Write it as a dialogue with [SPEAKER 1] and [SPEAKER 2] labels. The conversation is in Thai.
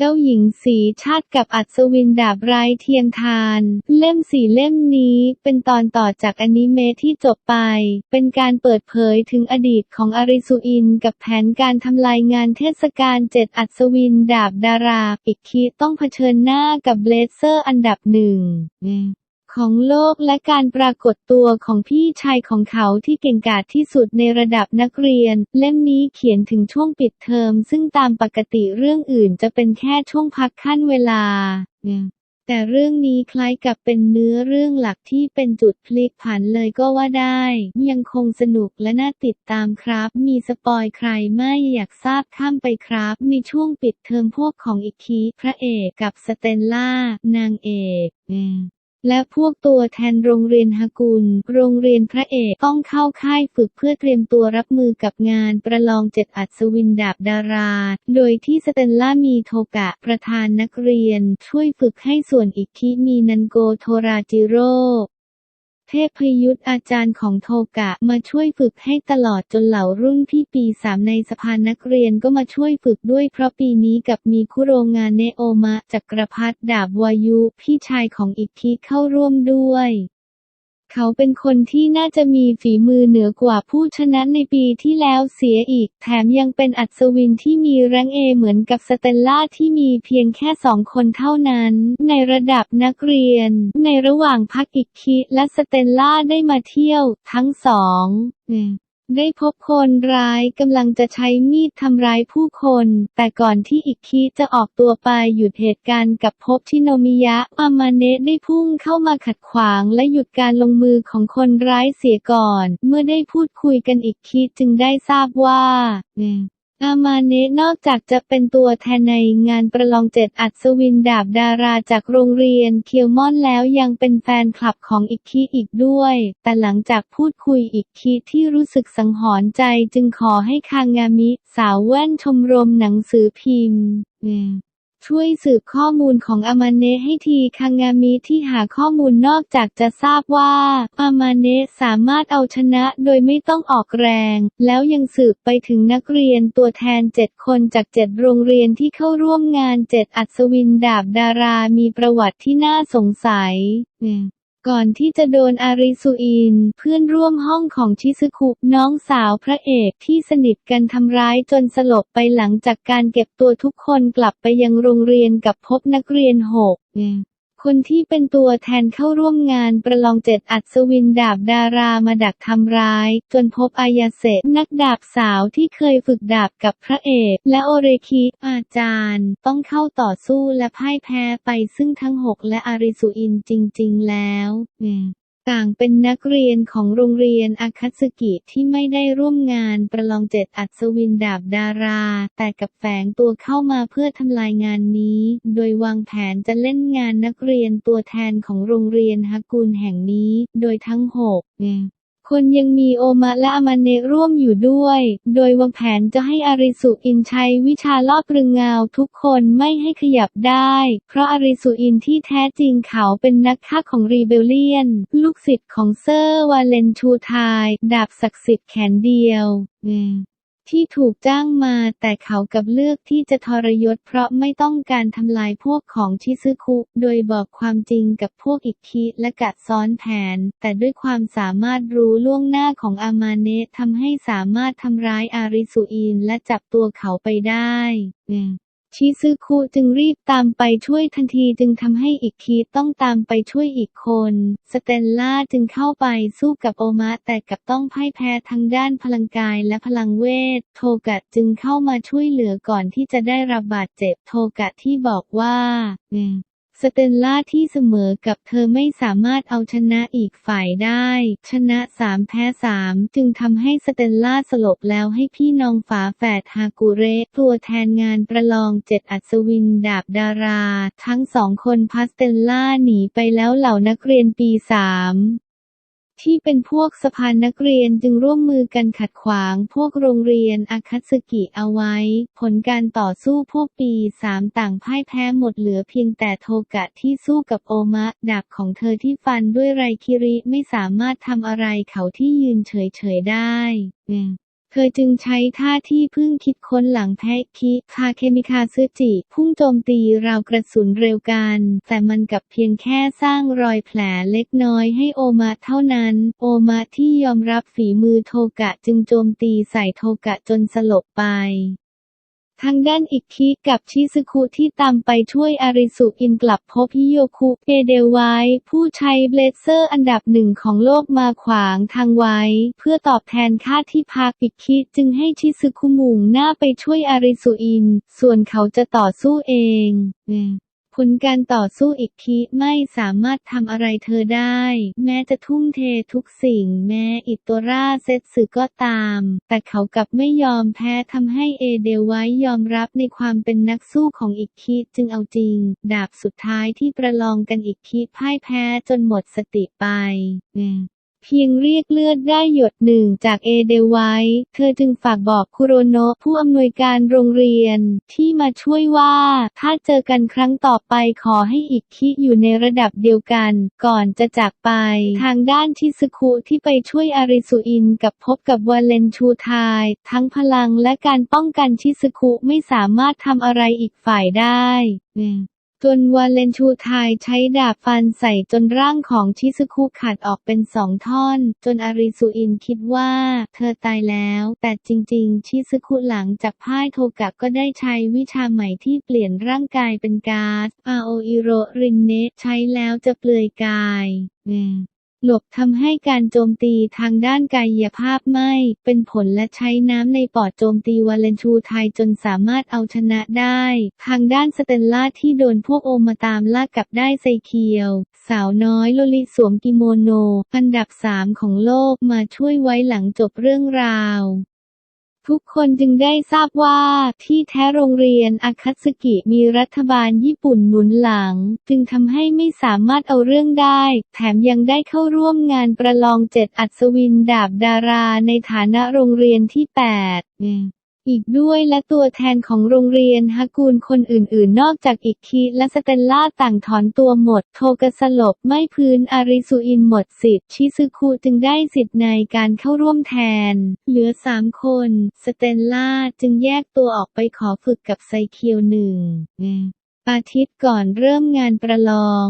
[SPEAKER 1] เจ้าหญิงสีชาติกับอัศวินดาบร้ายเทียงทาน เล่มสี่เล่มนี้เป็นตอนต่อจากอนิเมะที่จบไป เป็นการเปิดเผยถึงอดีตของอาริสุอิน กับแผนการทำลายงานเทศกาลเจ็ดอัศวินดาบดารา ปิกคิต้องเผชิญหน้ากับเบลเซอร์อันดับหนึ่ง ของโลกและการปรากฏตัวของพี่ชายของเขาที่เก่งกาจที่สุดในระดับนักเรียน เล่มนี้เขียนถึงช่วงปิดเทอม ซึ่งตามปกติเรื่องอื่นจะเป็นแค่ช่วงพักขั้นเวลาแต่เรื่องนี้คล้ายกับเป็นเนื้อเรื่องหลักที่เป็นจุดพลิกผันเลยก็ว่าได้ ยังคงสนุกและน่าติดตามครับ มีสปอยใครไม่อยากทราบข้ามไปครับ ในช่วงปิดเทอมพวกของอิคิพระเอกกับสเตนล่านางเอก และพวกตัวแทนโรงเรียนฮากุล โรงเรียนพระเอกต้องเข้าค่ายฝึกเพื่อเตรียมตัวรับมือกับงานประลองเจ็ดอัศวินดาบดารา โดยที่สเตนล่ามีโทกะประธานนักเรียน ช่วยฝึกให้ส่วนอิคิมีนันโกโทราจิโร่ เทพยุทธอาจารย์ของโทกะมาช่วยฝึกให้ตลอดจนเหล่ารุ่นพี่ปีสามในสภานักเรียนก็มาช่วยฝึกด้วยเพราะปีนี้กับมีคุโรงานเนโอมะจักรพัฒดาบวายุ พี่ชายของอิคิเข้าร่วมด้วย เขาเป็นคนที่น่าจะมีฝีมือเหนือกว่าผู้ชนะในปีที่แล้วเสียอีก แถมยังเป็นอัศวินที่มีแรงเอเหมือนกับสเตลล่าที่มีเพียงแค่สองคนเท่านั้น ในระดับนักเรียน ในระหว่างพักอิกคิและสเตลล่าได้มาเที่ยว ทั้งสอง ได้พบคนร้ายกำลังจะใช้มีดทำร้ายผู้คน แต่ก่อนที่อิกคิจะออกตัวไปหยุดเหตุการณ์กับพบชิโนมิยะอามาเนะได้พุ่งเข้ามาขัดขวางและหยุดการลงมือของคนร้ายเสียก่อน เมื่อได้พูดคุยกันอิกคิจึงได้ทราบว่า อามาเนะนอกจากจะเป็นตัวแทนในงานประลองเจ็ดอัศวินดาบดาราจากโรงเรียนเคียวมอนแล้วยังเป็นแฟนคลับของอิกคีอีกด้วย แต่หลังจากพูดคุยอิกคีที่รู้สึกสังหรณ์ใจจึงขอให้คางามิ สาวแว่นชมรมหนังสือพิมพ์ ช่วยสืบข้อมูลของอามาเนะให้ทีคังามิที่หาข้อมูลนอกจากจะทราบว่า อามาเนะสามารถเอาชนะโดยไม่ต้องออกแรง แล้วยังสืบไปถึงนักเรียนตัวแทนเจ็ดคนจากเจ็ดโรงเรียนที่เข้าร่วมงานเจ็ดอัศวินดาบดารามีประวัติที่น่าสงสัย ก่อนที่จะโดนอาริสุอิน เพื่อนร่วมห้องของชิซึคุน้องสาวพระเอกที่สนิทกันทำร้ายจนสลบไปหลังจากการเก็บตัวทุกคนกลับไปยังโรงเรียนกับพบนักเรียนหก คนที่เป็นตัวแทนเข้าร่วมงานประลองเจ็ดอัศวินดาบดารามาดักทำร้าย จนพบอายาเสะนักดาบสาวที่เคยฝึกดาบกับพระเอก และโอเรคิอาจารย์ ต้องเข้าต่อสู้และพ่ายแพ้ไปซึ่งทั้งหกและอาริสุอินจริง ๆ แล้ว ต่างเป็นนักเรียนของโรงเรียนอาคัตสกิที่ไม่ได้ร่วมงานประลองเจ็ดอัศวินดาบดารา แต่กับแฝงตัวเข้ามาเพื่อทำลายงานนี้ โดยวางแผนจะเล่นงานนักเรียนตัวแทนของโรงเรียนฮากูลแห่งนี้ โดยทั้งหก คนยังมีโอมาและอามาเนร่วมอยู่ด้วย โดยวางแผนจะให้อาริสุอินใช้วิชาลอบรึงเงาทุกคนไม่ให้ขยับได้ เพราะอาริสุอินที่แท้จริงเขาเป็นนักฆ่าของรีเบลเลียน ลูกศิษย์ของเซอร์วาเลนชูทาย ดาบศักดิ์สิทธิ์แขนเดียว ที่ถูกจ้างมาแต่เขากับเลือกที่จะทรยศเพราะไม่ต้องการทำลายพวกของชิซึคุ โดยบอกความจริงกับพวกอิกคิและกัดซ้อนแผน แต่ด้วยความสามารถรู้ล่วงหน้าของอามาเนะทำให้สามารถทำร้ายอาริสุอินและจับตัวเขาไปได้ ชิซึคุจึงรีบตามไปช่วยทันทีจึงทำให้อีกคีต้องตามไปช่วยอีกคน สเตลล่าจึงเข้าไปสู้กับโอมะแต่กับต้องพ่ายแพ้ทั้งด้านพลังกายและพลังเวท โทกะจึงเข้ามาช่วยเหลือก่อนที่จะได้รับบาดเจ็บ โทกะที่บอกว่า สเตลล่าที่เสมอกับเธอไม่สามารถเอาชนะอีกฝ่ายได้ ชนะสามแพ้สามจึงทำให้สเตลล่าสลบแล้วให้พี่น้องฝาแฝดฮากุเระตัวแทนงานประลองเจ็ดอัศวินดาบดารา ทั้งสองคนพาสเตลล่าหนีไปแล้วเหล่านักเรียนปีสาม ที่เป็นพวกสะพานนักเรียนจึงร่วมมือกันขัดขวางพวกโรงเรียนอาคัสกิเอาไว้ ผลการต่อสู้พวกปีสามต่างพ่ายแพ้หมดเหลือเพียงแต่โทกะที่สู้กับโอมะดาบของเธอที่ฟันด้วยไรคิริไม่สามารถทำอะไรเขาที่ยืนเฉยๆได้ เธอจึงใช้ท่าที่เพิ่งคิดค้นหลังแพ้คิคาเคมิคาซึจิ พุ่งโจมตีราวกระสุนเร็วกัน แต่มันกับเพียงแค่สร้างรอยแผลเล็กน้อยให้โอมาเท่านั้น โอมาที่ยอมรับฝีมือโทกะจึงโจมตีใส่โทกะจนสลบไป ทางด้านอิกคิกับชิซึคุที่ตามไปช่วยอาริสุอินกลับพบฮิโยคุเอเดลไวผู้ใช้เบลเซอร์อันดับหนึ่งของโลกมาขวางทางไว้ เพื่อตอบแทนค่าที่พักอิกคิจึงให้ชิซึคุมุ่งหน้าไปช่วยอาริสุอิน ส่วนเขาจะต่อสู้เอง ผลการต่อสู้อีกทีไม่สามารถทำอะไรเธอได้ แม้จะทุ่มเททุกสิ่ง แม้อิโตราเซตสึก็ตาม แต่เขากลับไม่ยอมแพ้ทำให้เอเดลไว้ยอมรับในความเป็นนักสู้ของอิกคิจึงเอาจริง ดาบสุดท้ายที่ประลองกันอิกคิพ่ายแพ้จนหมดสติไป เพียงเรียกเลือดได้หยดหนึ่งจากเอเดไวเธอจึงฝากบอกคุโรโนะผู้อำนวยการโรงเรียนที่มาช่วยว่า ถ้าเจอกันครั้งต่อไปขอให้อิกคิอยู่ในระดับเดียวกัน ก่อนจะจากไป ทางด้านชิซึคุที่ไปช่วยอาริสุอินกับพบกับวาเลนชูทาย ทั้งพลังและการป้องกันชิซึคุไม่สามารถทำอะไรอีกฝ่ายได้ จนวาเลนชูไทยใช้ดาบฟันใส่จนร่างของชิซุคุขาดออกเป็นสองท่อน จนอาริสุอินคิดว่า เธอตายแล้ว แต่จริง ๆ ชิซุคุหลังจากพ่ายโทกะก็ได้ใช้วิชาใหม่ที่เปลี่ยนร่างกายเป็นก๊าซอาโออิโรรินเนะใช้แล้วจะเปลือยกาย หลบทำให้การโจมตีทางด้านกายภาพไม่ เป็นผลและใช้น้ำในปอดโจมตีวาเลนชูไทยจนสามารถเอาชนะได้ ทางด้านสเตลล่าที่โดนพวกโอมาตามลากกลับได้ไซเคียว สาวน้อยโลลิสวมกิโมโน อันดับสามของโลกมาช่วยไว้หลังจบเรื่องราว ทุกคนจึงได้ทราบว่าที่แท้โรงเรียนอาคัตสึกิมีรัฐบาลญี่ปุ่นหนุนหลัง จึงทำให้ไม่สามารถเอาเรื่องได้ แถมยังได้เข้าร่วมงานประลองเจ็ดอัศวินดาบดาราในฐานะโรงเรียนที่ 8 อีกด้วยและตัวแทนของโรงเรียนฮากูลคนอื่นๆ นอกจากอิกคิและสเตลล่าต่างถอนตัวหมด โทกสลบไม่พื้นอาริสุอินหมดสิทธิ์ ชิซึคุจึงได้สิทธิ์ในการเข้าร่วมแทน เหลือสามคน สเตลล่าจึงแยกตัวออกไปขอฝึกกับไซเคียวหนึ่งอาทิตย์ก่อนเริ่มงานประลอง